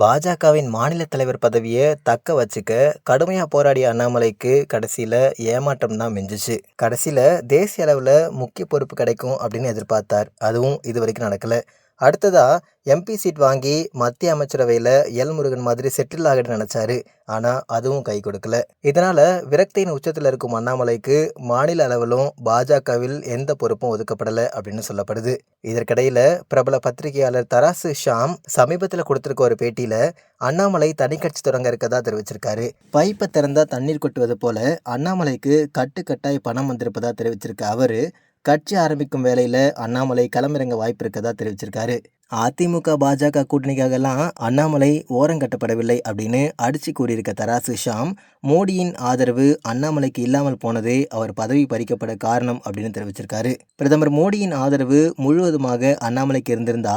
பாஜகவின் மாநில தலைவர் பதவியை தக்க வச்சுக்க கடுமையாக போராடிய அண்ணாமலைக்கு கடைசியில் ஏமாற்றம் தான் மிஞ்சிச்சு. கடைசியில் தேசிய அளவில் முக்கிய பொறுப்பு கிடைக்கும் அப்படின்னு எதிர்பார்த்தார். அதுவும் இது வரைக்கும் நடக்கலை. அடுத்ததாக எம்பி சீட் வாங்கி மத்திய அமைச்சரவையில் எல் முருகன் மாதிரி செட்டில் ஆகிட்டு நினச்சாரு. ஆனால் அதுவும் கை கொடுக்கல. இதனால் விரக்தியின் உச்சத்தில் இருக்கும் அண்ணாமலைக்கு மாநில அளவிலும் பாஜகவில் எந்த பொறுப்பும் ஒதுக்கப்படலை அப்படின்னு சொல்லப்படுது. இதற்கிடையில் பிரபல பத்திரிகையாளர் தராசு ஷாம் சமீபத்தில் கொடுத்துருக்க ஒரு பேட்டியில் அண்ணாமலை தனி கட்சி தொடங்க இருக்கதா தெரிவிச்சிருக்காரு. பைப்பை திறந்தா தண்ணீர் கொட்டுவது போல அண்ணாமலைக்கு கட்டுக்கட்டாய் பணம் வந்திருப்பதா தெரிவிச்சிருக்க அவரு கட்சி ஆரம்பிக்கும் வேலையில் அண்ணாமலை களமிறங்க வாய்ப்பு இருக்கதா தெரிவிச்சிருக்காரு. அதிமுக பாஜக கூட்டணிக்காகலாம் அண்ணாமலை ஓரங்கட்டப்படவில்லை அப்படின்னு அடிச்சு கூறியிருக்க தராசு ஷாம். மோடியின் ஆதரவு அண்ணாமலைக்கு இல்லாமல் போனதே அவர் பதவி பறிக்கப்பட காரணம் அப்படின்னு தெரிவிச்சிருக்காரு. பிரதமர் மோடியின் ஆதரவு முழுவதுமாக அண்ணாமலைக்கு இருந்திருந்தா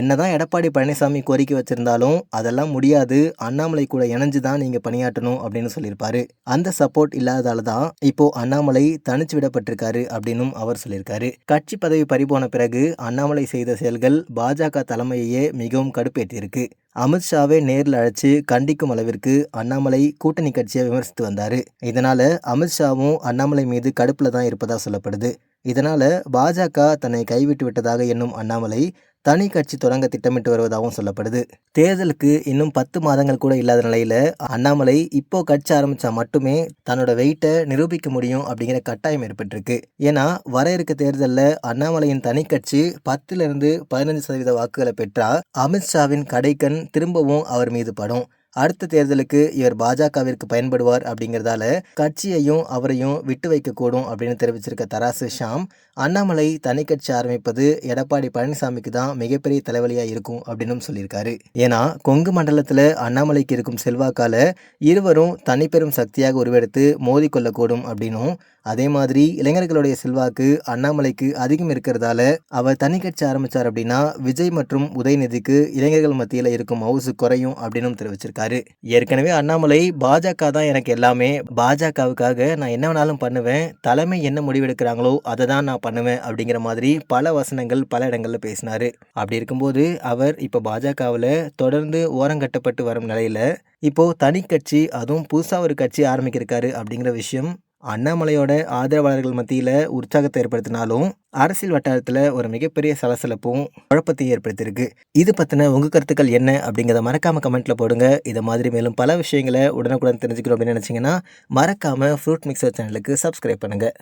என்னதான் எடப்பாடி பழனிசாமி கோரிக்கை வச்சிருந்தாலும் அதெல்லாம் முடியாது அண்ணாமலை கூட இணைஞ்சு தான் நீங்க பணியாற்றணும் அப்படின்னு சொல்லியிருப்பாரு. அந்த சப்போர்ட் இல்லாததால தான் இப்போ அண்ணாமலை தனிச்சு விடப்பட்டிருக்காரு அப்படின்னும் அவர் சொல்லியிருக்காரு. கட்சி பதவி பறிபோன பிறகு அண்ணாமலை செய்த செயல்கள் பாஜக தலைமையையே மிகவும் கடுப்பேற்றியிருக்கு. அமித்ஷாவை நேரில் அழைச்சு கண்டிக்கும் அளவிற்கு அண்ணாமலை கூட்டணி கட்சியை விமர்சித்து வந்தார். இதனால் அமித்ஷாவும் அண்ணாமலை மீது கடுப்பில் தான் இருப்பதாக சொல்லப்படுது. இதனால் பாஜக தன்னை கைவிட்டு விட்டதாக எண்ணும் அண்ணாமலை தனி கட்சி தொடங்க திட்டமிட்டு வருவதாகவும் சொல்லப்படுது. தேர்தலுக்கு இன்னும் பத்து மாதங்கள் கூட இல்லாத நிலையில் அண்ணாமலை இப்போ கட்சி ஆரம்பித்தா மட்டுமே தன்னோட வெயிட்டை நிரூபிக்க முடியும் அப்படிங்கிற கட்டாயம் ஏற்பட்டிருக்கு. ஏன்னா வர இருக்க தேர்தலில் அண்ணாமலையின் தனி கட்சி பத்திலிருந்து பதினஞ்சு சதவீத வாக்குகளை பெற்றால் அமித்ஷாவின் கடைக்கண் திரும்பவும் அவர் மீது படும். அடுத்த தேர்தலுக்கு இவர் பாஜகவிற்கு பயன்படுவார் அப்படிங்கிறதால கட்சியையும் அவரையும் விட்டு வைக்கக்கூடும் அப்படின்னு தெரிவிச்சிருக்க தராசு ஷாம் அண்ணாமலை தனி கட்சி ஆரம்பிப்பது எடப்பாடி பழனிசாமிக்கு தான் மிகப்பெரிய தலைவலியாக இருக்கும் அப்படின்னு சொல்லியிருக்காரு. ஏன்னா கொங்கு மண்டலத்தில் அண்ணாமலைக்கு இருக்கும் செல்வாக்கால இருவரும் தனிப்பெரும் சக்தியாக உருவெடுத்து மோதிக்கொள்ளக்கூடும் அப்படின்னும் அதே மாதிரி இளைஞர்களுடைய செல்வாக்கு அண்ணாமலைக்கு அதிகம் இருக்கிறதால அவர் தனி கட்சி ஆரம்பித்தார் அப்படின்னா விஜய் மற்றும் உதயநிதிக்கு இளைஞர்கள் மத்தியில் இருக்கும் மவுசு குறையும் அப்படின்னு தெரிவிச்சிருக்காரு. ஏற்கனவே அண்ணாமலை பாஜக தான் எனக்கு எல்லாமே. பாஜகவுக்காக நான் என்ன வேணாலும் பண்ணுவேன். தலைமை என்ன முடிவெடுக்கிறாங்களோ அதை தான் நான் பண்ணுவேன் அப்படிங்கிற மாதிரி பல வசனங்கள் பல இடங்களில் பேசினார். அப்படி இருக்கும்போது அவர் இப்போ பாஜகவில் தொடர்ந்து ஓரங்கட்டப்பட்டு வரும் நிலையில் இப்போது தனி கட்சி அதுவும் புதுசாக ஒரு கட்சி ஆரம்பிக்கிருக்காரு அப்படிங்கிற விஷயம் அண்ணாமலையோட ஆதரவாளர்கள் மத்தியில் உற்சாகத்தை ஏற்படுத்தினாலும் அரசியல் வட்டாரத்தில் ஒரு மிகப்பெரிய சலசலப்பும் குழப்பத்தையும் ஏற்படுத்தியிருக்கு. இது பற்றின உங்கள் கருத்துக்கள் என்ன அப்படிங்கிறத மறக்காமல் கமெண்ட்டில் போடுங்க. இதை மாதிரி மேலும் பல விஷயங்களை உடனுக்குடன் தெரிஞ்சுக்கணும் அப்படின்னு நினச்சிங்கன்னா மறக்காமல் ஃப்ரூட் மிக்சர் சேனலுக்கு சப்ஸ்கிரைப் பண்ணுங்கள்